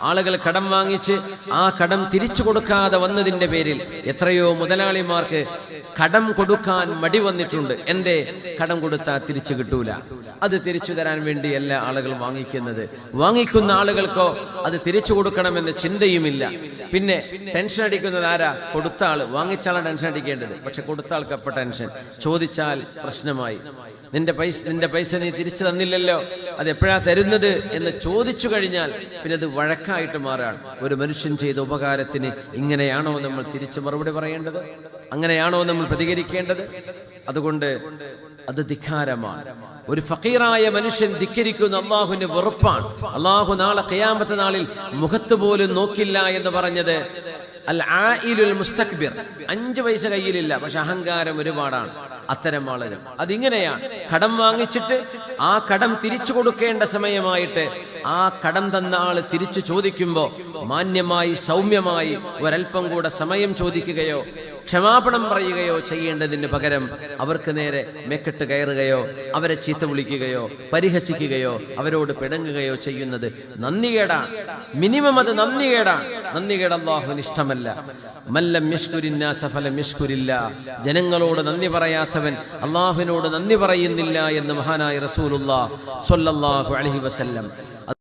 ആളുകൾ കടം വാങ്ങിച്ച് ആ കടം തിരിച്ചു കൊടുക്കാതെ വന്നതിന്റെ പേരിൽ എത്രയോ മുതലാളിമാർക്ക് കടം കൊടുക്കാൻ മടി വന്നിട്ടുണ്ട്. എന്തേ? കടം കൊടുത്താൽ തിരിച്ചു കിട്ടൂല. അത് തിരിച്ചു തരാൻ വേണ്ടി വേണ്ടിയല്ല ആളുകൾ വാങ്ങിക്കുന്നത്. വാങ്ങിക്കുന്ന ആളുകൾക്കോ അത് തിരിച്ചു കൊടുക്കണമെന്ന ചിന്തയുമില്ല. പിന്നെ ടെൻഷൻ അടിക്കുന്നത് ആരാ? കൊടുത്ത ആൾ. വാങ്ങിച്ച ആളാണ് ടെൻഷൻ അടിക്കേണ്ടത്. പക്ഷെ കൊടുത്ത ആൾക്ക് അപ്പൊ ടെൻഷൻ. ചോദിച്ചാൽ പ്രശ്നമായി. നിന്റെ പൈസ നിന്റെ പൈസ നീ തിരിച്ചു തന്നില്ലല്ലോ. അത് എപ്പോഴാ തരുന്നത് എന്ന് ചോദിച്ചു കഴിഞ്ഞാൽ പിന്നെ അത് വഴക്കായിട്ട് മാറുകയാണ് ഒരു മനുഷ്യൻ ചെയ്ത ഉപകാരത്തിന് ഇങ്ങനെയാണോ നമ്മൾ തിരിച്ചു മറുപടി പറയേണ്ടത്? അങ്ങനെയാണോ നമ്മൾ പ്രതികരിക്കേണ്ടത്? അതുകൊണ്ട് അത് ധിക്കാരമാണ്. ഒരു ഫക്കീറായ മനുഷ്യൻ ധിക്കരിക്കുന്ന അള്ളാഹുവിന്റെ വെറുപ്പാണ് അള്ളാഹു നാളെ കയാമത്തെ നാളിൽ മുഖത്ത് പോലും നോക്കില്ല എന്ന് പറഞ്ഞത് അൽ ആയിലുൽ മുസ്തക്ബിർ. അഞ്ചു വയസ്സ് കയ്യിലില്ല പക്ഷെ അഹങ്കാരം ഒരുപാടാണ്. അത്തരം ആളുകൾ. അതിങ്ങനെയാണ് കടം വാങ്ങിച്ചിട്ട് ആ കടം തിരിച്ചു കൊടുക്കേണ്ട സമയമായിട്ട് ആ കടം തന്ന ആൾ തിരിച്ചു ചോദിക്കുമ്പോ മാന്യമായി സൗമ്യമായി ഒരൽപ്പം കൂടെ സമയം ചോദിക്കുകയോ ക്ഷമാപണം പറയുകയോ ചെയ്യേണ്ടതിന് പകരം അവർക്ക് നേരെ മെക്കെട്ട് കയറുകയോ അവരെ ചീത്ത വിളിക്കുകയോ പരിഹസിക്കുകയോ അവരോട് പിണങ്ങുകയോ ചെയ്യുന്നത് നന്ദികേടാണ്. മിനിമം അത് നന്ദികേടാണ്. നന്ദികേട് അള്ളാഹുവിന് ഇഷ്ടമല്ല മല്ലം മിഷ്കുരില്ല ജനങ്ങളോട് നന്ദി പറയാത്തവൻ അള്ളാഹുവിനോട് നന്ദി പറയുന്നില്ല എന്ന് മഹാനായ റസൂലുള്ള സ്വല്ലല്ലാഹു അലൈഹി വസല്ലം.